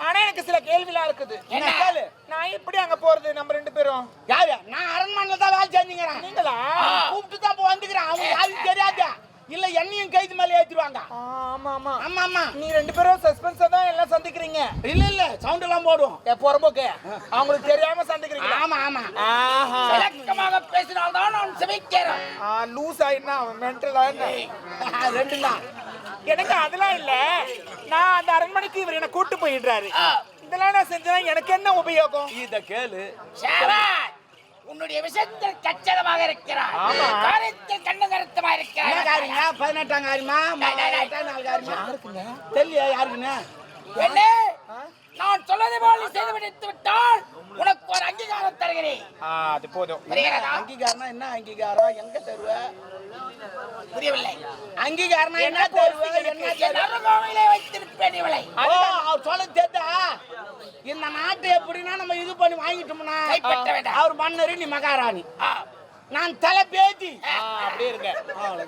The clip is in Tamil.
ஆனா எனக்கு சில கேள்விலாம் இருக்குது. என்ன? நான் எப்படி அங்க போறது நம்ம ரெண்டு பேரும்? யாரு? நான் அரண்மனையில தான் வேலை செஞ்சுங்கிறேன் நீங்களா? கூப்பிட்டு தான் வந்துக்கிறேன். அவங்க யாருக்கும் தெரியாது. இல்ல என்னையும் கைது மேல ஏத்திடுவாங்க. ஆமா ஆமா. ஆமா ஆமா. நீ ரெண்டு பேரும் சஸ்பென்ஸா தான் எல்லாம் சந்திக்கிறீங்க. இல்ல இல்ல. சவுண்ட் எல்லாம் போடுவோம். ஏ புறம்போக்கு. அவங்களுக்கு தெரியாம சந்திக்கிறீங்க ஆமா ஆமா. விளக்கமாக பேசினால்தான் நான் செவிக்கிறேன் ஆ, லூஸ் ஆயிடுனா அவன் மென்டலா ரெண்டு தான். எனக்கு அதெல்லாம் இல்ல. நான் அரண்மனைக்கு இவர் என்ன கூட்டு போயிடுறாரு. இதெல்லாம் நான் செஞ்சா எனக்கு என்ன உபயோகம்? இத கேளு. உன்னுடைய விஷயத்தில் கச்சிதமாக இருக்கிறார் ஆமா. காரியத்தில் கண்ணு கருத்தமாக என்ன இருக்கிறார் காரியங்க பதினெட்டாம் காரியமா தெரியல யாருக்குன்னு நான் சொல்வதை போல் செய்து விட்டால் உனக்கு ஒரு அங்கீகாரம் தருகிறேன். ஆ, அது போதும். புரிகிறதா? அங்கீகாரம்னா என்ன அங்கீகாரம்? எங்க தருவ? புரியவில்லை. அங்கீகாரம்னா என்ன தருவ? என்ன வைத்திருப்பேன் இவளை. இந்த நாட்டை எப்படின்னா நம்ம இது பண்ணி வாங்கிட்டோம்னா. அவர் மன்னர் நீ மகாராணி. நான் தலை பேத்தி.